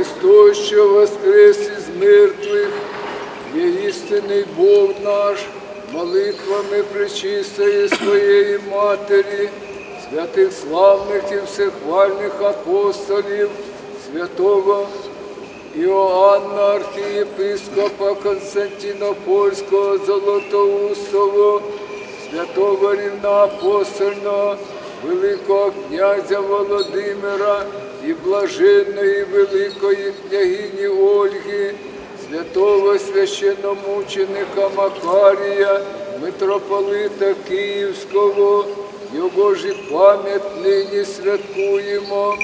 Христос, що воскрес із мертвих, є істинний Бог наш, молитвами пречистої своєї Матері, святих славних і всехвальних апостолів, святого Іоанна, архієпископа Константинопольського Золотоустого, святого рівноапостольного, великого князя Володимира і блаженної великої княгині Ольги, святого священномученика Макарія, митрополита Київського, його ж пам'ять нині святкуємо.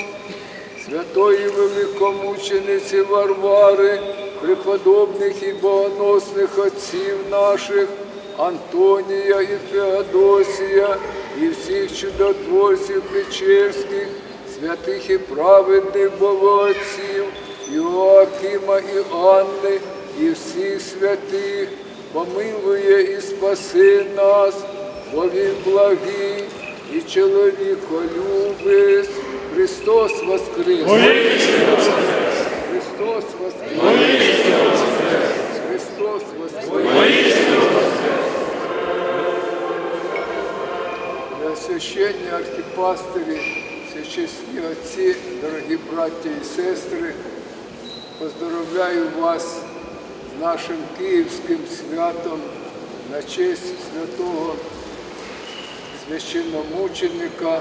Святої великомучениці Варвари, преподобних і богоносних отців наших, Антонія і Феодосія, і всіх чудотворців Печерських, святих і праведних богоотців, Іоакима і Анни, і всіх святих, помилує і спаси нас, бо він благий і чоловіколюбець. Христос воскрес! Христос воскрес! Христос воскрес! Священні архіпастирі, всечесні отці, дорогі браття і сестри, поздоровляю вас з нашим київським святом на честь святого священномученика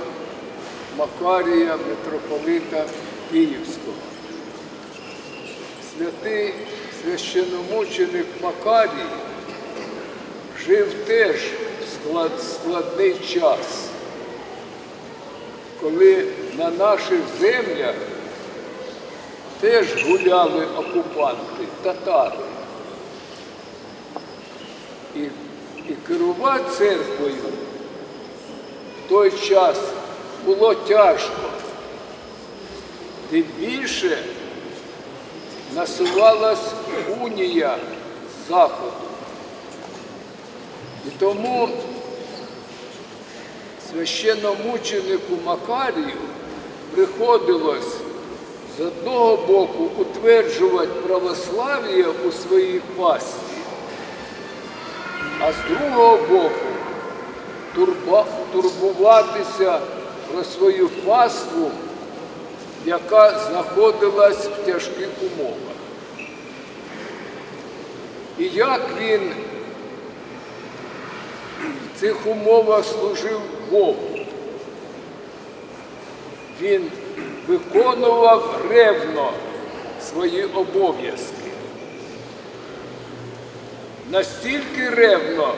Макарія, митрополита Київського. Святий священномученик Макарій жив теж в складний час, коли на наших землях теж гуляли окупанти, татари. І, і керувати церквою в той час було тяжко. Тим більше насувалась унія Заходу. І тому священномученику Макарію приходилось з одного боку утверджувати православ'я у своїй пастві, а з другого боку турбуватися про свою паству, яка знаходилась в тяжких умовах. І як він в цих умовах служив Богу, він виконував ревно свої обов'язки. Настільки ревно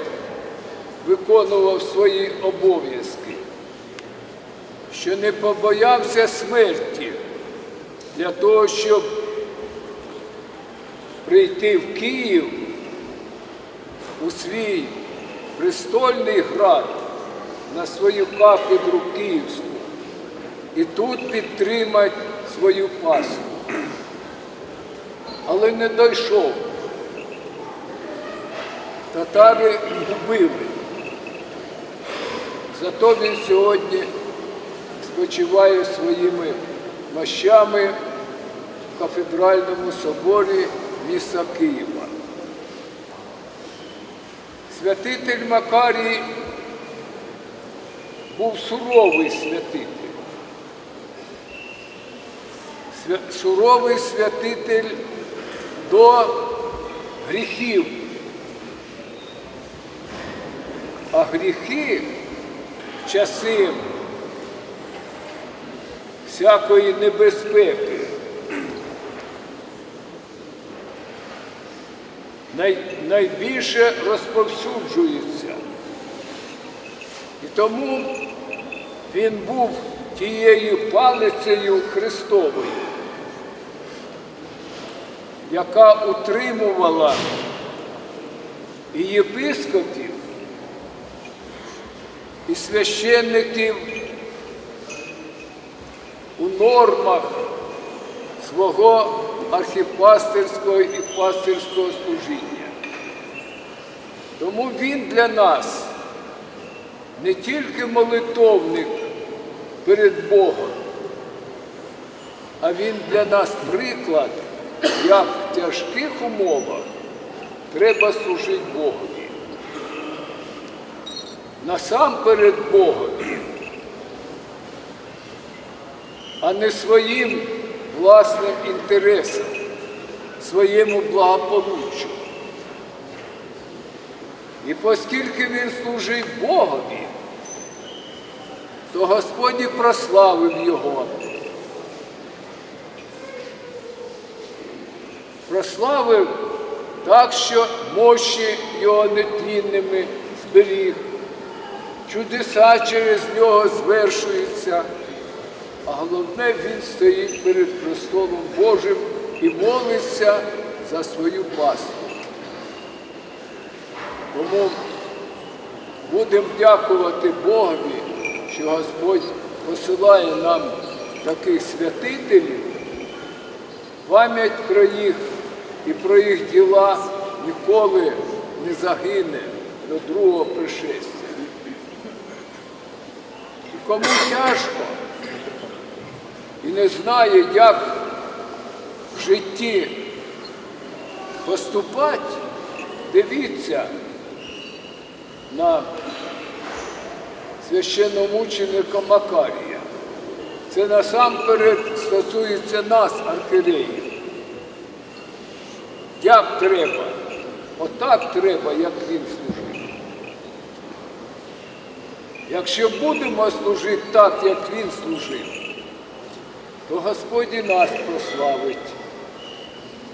виконував свої обов'язки, що не побоявся смерті для того, щоб прийти в Київ у свій престольний град на свою кафедру Київську і тут підтримати свою паству. Але не дійшов. Татари убили. Зато він сьогодні спочиває своїми мощами в кафедральному соборі міста Києва. Святитель Макарій був суровий святитель. Свя- Суровий святитель до гріхів. А гріхи в часи всякої небезпеки най, найбільше розповсюджуються. І тому він був тією палицею Христовою, яка утримувала і єпископів, і священників у нормах свого архіпастерського і пастирського служіння. Тому він для нас не тільки молитовник перед Богом, а він для нас приклад, як в тяжких умовах треба служити Богові. Насамперед Богові, а не своїм власним інтересам, своєму благополуччю. І оскільки він служив Богові, то Господь прославив його. Прославив так, що мощі його нетлінними зберіг, чудеса через нього звершуються, а головне, він стоїть перед престолом Божим і молиться за свою пасту. Тому будемо дякувати Богові, що Господь посилає нам таких святителів. Пам'ять про їх і про їх діла ніколи не загине до другого пришестя. І кому тяжко і не знає, як в житті поступати, дивіться на священномученика Макарія. Це насамперед стосується нас, архіреїв. Як треба? Отак треба, як він служив. Якщо будемо служити так, як він служив, то Господь і нас прославить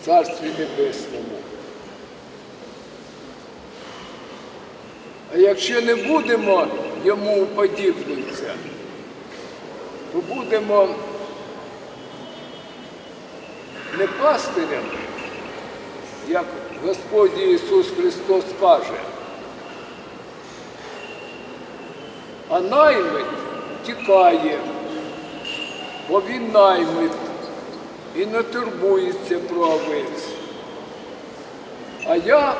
в Царстві Небесному. А якщо не будемо йому уподібнитися, то будемо не пастирям, як Господь Ісус Христос каже, а наймит тікає, бо він наймит і не турбується про овець. А я,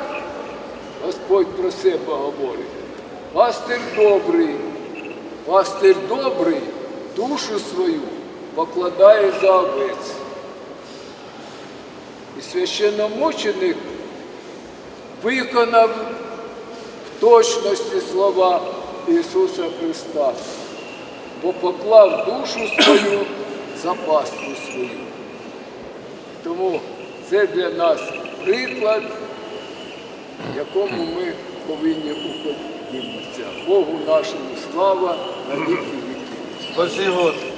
Господь про себе говорить, пастир добрий, пастир добрий душу свою покладає за овець. І священномученик виконав в точності слова Ісуса Христа, бо поклав душу свою за паству свою. Тому це для нас приклад, якому ми повинні уподібнитися. Богу нашому слава на віки віки.